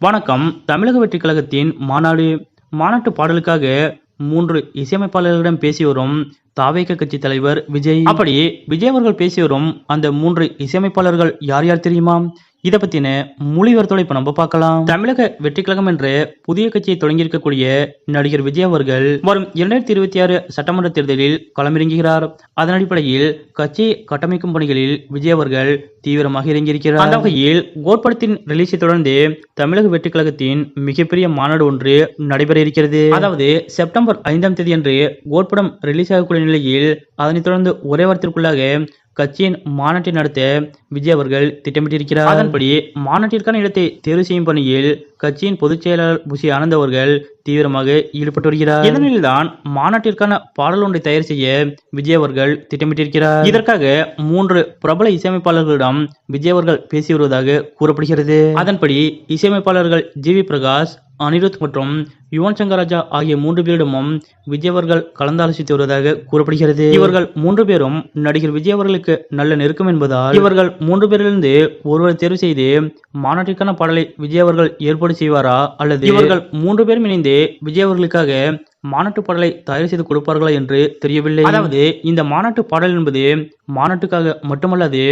வணக்கம். தமிழக வெற்றிக் கழகத்தின் மாநாடு மாநாட்டு பாடலுக்காக மூன்று இசையமைப்பாளர்களிடம் பேசி வரும் தாவேக கட்சி தலைவர் விஜய். அப்படி விஜய் அவர்கள் பேசி வரும் அந்த மூன்று இசையமைப்பாளர்கள் யார் யார் தெரியுமா? இதை பத்தின மொழிவர்த்தோட இப்ப நம்ம பார்க்கலாம். தமிழக வெற்றி கழகம் என்ற புதிய கட்சியை தொடங்கியிருக்கக்கூடிய நடிகர் விஜய் அவர்கள் வரும் இரண்டாயிரத்தி இருபத்தி ஆறு சட்டமன்ற தேர்தலில் களமிறங்குகிறார். அதன் அடிப்படையில் கட்சியை கட்டமைக்கும் பணிகளில் விஜய் அவர்கள் தீவிரமாக இறங்கியிருக்கிறார். அந்த வகையில் கோட்படத்தின் ரிலீஸை தொடர்ந்து தமிழக வெற்றி கழகத்தின் மிகப்பெரிய மாநாடு ஒன்று நடைபெற இருக்கிறது. அதாவது செப்டம்பர் ஐந்தாம் தேதி அன்று கோட்படம் ரிலீஸ் ஆகக்கூடிய நிலையில் அதனைத் தொடர்ந்து ஒரே வாரத்திற்குள்ளாக கட்சியின் மாநாட்டை நடத்த விஜய் அவர்கள் திட்டமிட்டிருக்கிறார். அதன்படி மாநாட்டிற்கான இடத்தை தேர்வு செய்யும் பணியில் கட்சியின் பொதுச் செயலாளர் புஷி ஆனந்த் அவர்கள் தீவிரமாக ஈடுபட்டு வருகிறார். இதனில்தான் மாநாட்டிற்கான பாடல் ஒன்றை தயார் செய்ய விஜய் அவர்கள் திட்டமிட்டிருக்கிறார். இதற்காக மூன்று பிரபல இசையமைப்பாளர்களிடம் விஜய் அவர்கள் பேசி வருவதாக கூறப்படுகிறது. அதன்படி இசையமைப்பாளர்கள் ஜி வி பிரகாஷ் அனிருத் மற்றும் யுவன் சங்கர் ராஜா ஆகிய மூன்று பேரிடமும் விஜய் அவர்கள் கலந்தாலோசித்து வருவதாக கூறப்படுகிறது. இவர்கள் மூன்று பேரும் நடிகர் விஜய் அவர்களுக்கு நல்ல நெருக்கம் என்பதால் இவர்கள் மூன்று பேரிலிருந்து ஒருவரை தேர்வு செய்து மாநாட்டிற்கான பாடலை விஜய் அவர்கள் ஏற்பாடு செய்வாரா அல்லது இவர்கள் மூன்று பேரும் இணைந்து விஜய் அவர்களுக்காக மாநாட்டு பாடலை தயார் செய்து கொடுப்பார்களா என்று தெரியவில்லை. அதாவது இந்த மாநாட்டு பாடல் என்பது மாநாட்டுக்காக மட்டுமல்லாது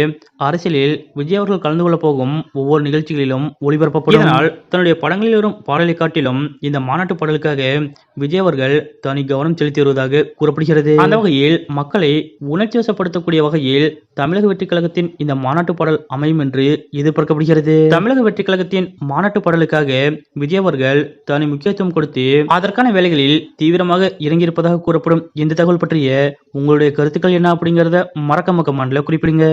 அரசியலில் விஜய் அவர்கள் கலந்து கொள்ள போகும் ஒவ்வொரு நிகழ்ச்சிகளிலும் ஒளிபரப்பப்படும். இதனால் தன்னுடைய படங்களில் வரும் பாடலை காட்டிலும் இந்த மாநாட்டு பாடலுக்காக விஜய் அவர்கள் தனி கவனம் செலுத்தி வருவதாக கூறப்படுகிறது. அந்த வகையில் மக்களை உணர்ச்சி வசப்படுத்தக்கூடிய வகையில் தமிழக வெற்றி கழகத்தின் இந்த மாநாட்டு பாடல் அமையும் என்று எதிர்பார்க்கப்படுகிறது. தமிழக வெற்றி கழகத்தின் மாநாட்டு பாடலுக்காக விஜய் அவர்கள் தனி முக்கியத்துவம் கொடுத்து அதற்கான வேலைகளில் தீவிரமாக இறங்கியிருப்பதாக கூறப்படும். இந்த தகவல் பற்றிய உங்களுடைய கருத்துக்கள் என்ன அப்படிங்கறத மறக்காம கமெண்ட்ல குறிப்பிடுங்க.